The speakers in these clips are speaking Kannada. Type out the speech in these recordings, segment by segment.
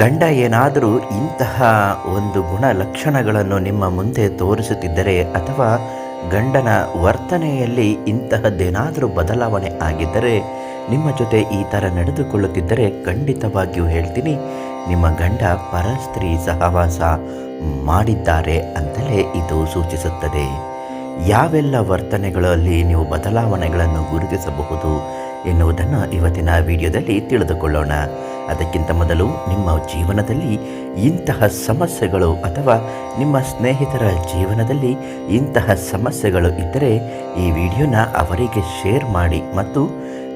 ಗಂಡ ಏನಾದರೂ ಇಂತಹ ಒಂದು ಗುಣ ಲಕ್ಷಣಗಳನ್ನು ನಿಮ್ಮ ಮುಂದೆ ತೋರಿಸುತ್ತಿದ್ದರೆ ಅಥವಾ ಗಂಡನ ವರ್ತನೆಯಲ್ಲಿ ಇಂತಹದ್ದೇನಾದರೂ ಬದಲಾವಣೆ ಆಗಿದ್ದರೆ, ನಿಮ್ಮ ಜೊತೆ ಈ ಥರ ನಡೆದುಕೊಳ್ಳುತ್ತಿದ್ದರೆ ಖಂಡಿತವಾಗಿಯೂ ಹೇಳ್ತೀನಿ, ನಿಮ್ಮ ಗಂಡ ಪರಸ್ತ್ರೀ ಸಹವಾಸ ಮಾಡಿದ್ದಾರೆ ಅಂತಲೇ ಇದು ಸೂಚಿಸುತ್ತದೆ. ಯಾವೆಲ್ಲ ವರ್ತನೆಗಳಲ್ಲಿ ನೀವು ಬದಲಾವಣೆಗಳನ್ನು ಗುರುತಿಸಬಹುದು ಎನ್ನುವುದನ್ನು ಇವತ್ತಿನ ವಿಡಿಯೋದಲ್ಲಿ ತಿಳಿದುಕೊಳ್ಳೋಣ. ಅದಕ್ಕಿಂತ ಮೊದಲು ನಿಮ್ಮ ಜೀವನದಲ್ಲಿ ಇಂತಹ ಸಮಸ್ಯೆಗಳು ಅಥವಾ ನಿಮ್ಮ ಸ್ನೇಹಿತರ ಜೀವನದಲ್ಲಿ ಇಂತಹ ಸಮಸ್ಯೆಗಳು ಇದ್ದರೆ ಈ ವಿಡಿಯೋನ ಅವರಿಗೆ ಶೇರ್ ಮಾಡಿ ಮತ್ತು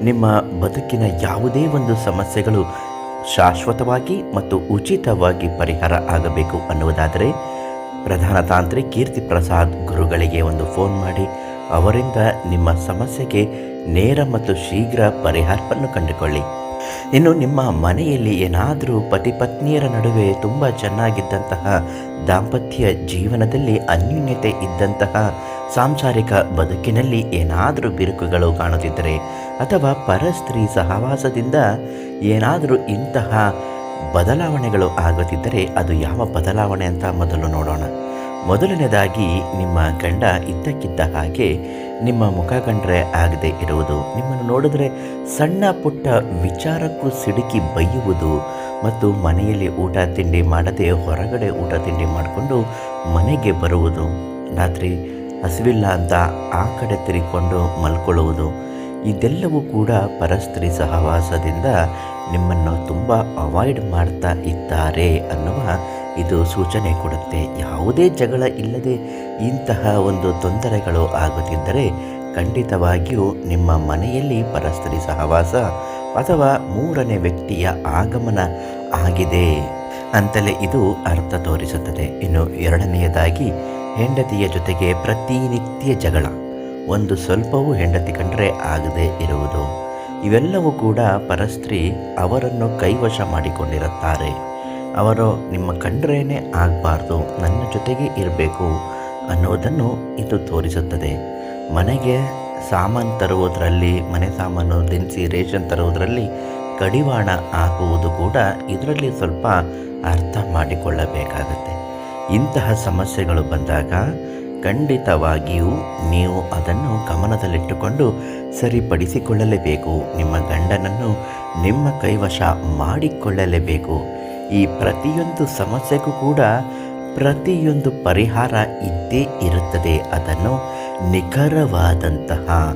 ನಿಮ್ಮ ಬದುಕಿನ ಯಾವುದೇ ಒಂದು ಸಮಸ್ಯೆಗಳು ಶಾಶ್ವತವಾಗಿ ಮತ್ತು ಉಚಿತವಾಗಿ ಪರಿಹಾರ ಆಗಬೇಕು ಅನ್ನುವುದಾದರೆ ಪ್ರಧಾನ ತಾಂತ್ರಿ ಕೀರ್ತಿ ಪ್ರಸಾದ್ ಗುರುಗಳಿಗೆ ಒಂದು ಫೋನ್ ಮಾಡಿ ಅವರಿಂದ ನಿಮ್ಮ ಸಮಸ್ಯೆಗೆ ನೇರ ಮತ್ತು ಶೀಘ್ರ ಪರಿಹಾರವನ್ನು ಕಂಡುಕೊಳ್ಳಿ. ಇನ್ನು ನಿಮ್ಮ ಮನೆಯಲ್ಲಿ ಏನಾದರೂ ಪತಿ ಪತ್ನಿಯರ ನಡುವೆ ತುಂಬ ಚೆನ್ನಾಗಿದ್ದಂತಹ ದಾಂಪತ್ಯ ಜೀವನದಲ್ಲಿ ಅನ್ಯೂನ್ಯತೆ ಇದ್ದಂತಹ ಸಾಂಸಾರಿಕ ಬದುಕಿನಲ್ಲಿ ಏನಾದರೂ ಬಿರುಕುಗಳು ಕಾಣುತ್ತಿದ್ದರೆ ಅಥವಾ ಪರಸ್ತ್ರೀ ಸಹವಾಸದಿಂದ ಏನಾದರೂ ಇಂತಹ ಬದಲಾವಣೆಗಳು ಆಗುತ್ತಿದ್ದರೆ ಅದು ಯಾವ ಬದಲಾವಣೆ ಅಂತ ಮೊದಲು ನೋಡೋಣ. ಮೊದಲನೇದಾಗಿ ನಿಮ್ಮ ಗಂಡ ಇದ್ದಕ್ಕಿದ್ದ ಹಾಗೆ ನಿಮ್ಮ ಮುಖ ಕಂಡ್ರೆ ಆಗದೆ ಇರುವುದು. ನಿಮ್ಮನ್ನು ನೋಡಿದ್ರೆ ಸಣ್ಣ ಪುಟ್ಟ ವಿಚಾರಕ್ಕೂ ಸಿಡುಕಿ ಬೈಯುವುದು ಮತ್ತು ಮನೆಯಲ್ಲಿ ಊಟ ತಿಂಡಿ ಮಾಡದೆ ಹೊರಗಡೆ ಊಟ ತಿಂಡಿ ಮಾಡಿಕೊಂಡು ಮನೆಗೆ ಬರುವುದು. ರಾತ್ರಿ ಹಸಿವಿಲ್ಲ ಅಂತ ಆ ಕಡೆ ತಿರುಗಿಕೊಂಡು ಮಲ್ಕೊಳ್ಳುವುದು. ಇದೆಲ್ಲವೂ ಕೂಡ ಪರಸ್ತ್ರೀ ಸಹವಾಸದಿಂದ ನಿಮ್ಮನ್ನು ತುಂಬ ಅವಾಯ್ಡ್ ಮಾಡ್ತಾ ಇದ್ದಾರೆ ಅನ್ನುವ ಇದು ಸೂಚನೆ ಕೊಡುತ್ತೆ. ಯಾವುದೇ ಜಗಳ ಇಲ್ಲದೆ ಇಂತಹ ಒಂದು ತೊಂದರೆಗಳು ಆಗುತ್ತಿದ್ದರೆ ಖಂಡಿತವಾಗಿಯೂ ನಿಮ್ಮ ಮನೆಯಲ್ಲಿ ಪರಸ್ತ್ರೀ ಸಹವಾಸ ಅಥವಾ ಮೂರನೇ ವ್ಯಕ್ತಿಯ ಆಗಮನ ಆಗಿದೆ ಅಂತಲೇ ಇದು ಅರ್ಥ ತೋರಿಸುತ್ತದೆ. ಇನ್ನು ಎರಡನೆಯದಾಗಿ, ಹೆಂಡತಿಯ ಜೊತೆಗೆ ಪ್ರತಿನಿತ್ಯ ಜಗಳ. ಒಂದು ಸ್ವಲ್ಪವೂ ಹೆಂಡತಿ ಕಂಡರೆ ಆಗದೆ ಇರುವುದು. ಇವೆಲ್ಲವೂ ಕೂಡ ಪರಸ್ತ್ರೀ ಅವರನ್ನು ಕೈವಶ ಮಾಡಿಕೊಂಡಿರುತ್ತಾರೆ. ಅವರು ನಿಮ್ಮ ಕಂಡ್ರೇನೆ ಆಗಬಾರ್ದು, ನನ್ನ ಜೊತೆಗೆ ಇರಬೇಕು ಅನ್ನೋದನ್ನು ಇದು ತೋರಿಸುತ್ತದೆ. ಮನೆಗೆ ಸಾಮಾನು ತರುವುದರಲ್ಲಿ, ಮನೆ ಸಾಮಾನು, ದಿನಸಿ ರೇಷನ್ ತರುವುದರಲ್ಲಿ ಕಡಿವಾಣ ಆಗುವುದು ಕೂಡ ಇದರಲ್ಲಿ ಸ್ವಲ್ಪ ಅರ್ಥ ಮಾಡಿಕೊಳ್ಳಬೇಕಾಗತ್ತೆ. ಇಂತಹ ಸಮಸ್ಯೆಗಳು ಬಂದಾಗ ಖಂಡಿತವಾಗಿಯೂ ನೀವು ಅದನ್ನು ಗಮನದಲ್ಲಿಟ್ಟುಕೊಂಡು ಸರಿಪಡಿಸಿಕೊಳ್ಳಲೇಬೇಕು. ನಿಮ್ಮ ಗಂಡನನ್ನು ನಿಮ್ಮ ಕೈವಶ ಮಾಡಿಕೊಳ್ಳಲೇಬೇಕು. ಈ ಪ್ರತಿಯೊಂದು ಸಮಸ್ಯೆಗೂ ಕೂಡ ಪ್ರತಿಯೊಂದು ಪರಿಹಾರ ಇದ್ದೇ ಇರುತ್ತದೆ. ಅದನ್ನು ನಿಖರವಾದಂತಹ,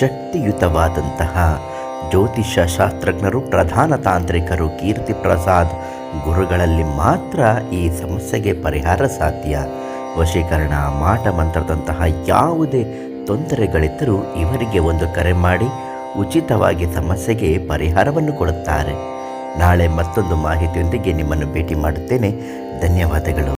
ಶಕ್ತಿಯುತವಾದಂತಹ ಜ್ಯೋತಿಷ ಶಾಸ್ತ್ರಜ್ಞರು, ಪ್ರಧಾನ ತಾಂತ್ರಿಕರು, ಕೀರ್ತಿ ಪ್ರಸಾದ್ ಗುರುಗಳಲ್ಲಿ ಮಾತ್ರ ಈ ಸಮಸ್ಯೆಗೆ ಪರಿಹಾರ ಸಾಧ್ಯ. ವಶೀಕರಣ, ಮಾಟ ಮಂತ್ರದಂತಹ ಯಾವುದೇ ತೊಂದರೆಗಳಿದ್ದರೂ ಇವರಿಗೆ ಒಂದು ಕರೆ ಮಾಡಿ ಉಚಿತವಾಗಿ ಸಮಸ್ಯೆಗೆ ಪರಿಹಾರವನ್ನು ಕೊಡುತ್ತಾರೆ. ನಾಳೆ ಮತ್ತೊಂದು ಮಾಹಿತಿಯೊಂದಿಗೆ ನಿಮ್ಮನ್ನು ಭೇಟಿ ಮಾಡುತ್ತೇನೆ. ಧನ್ಯವಾದಗಳು.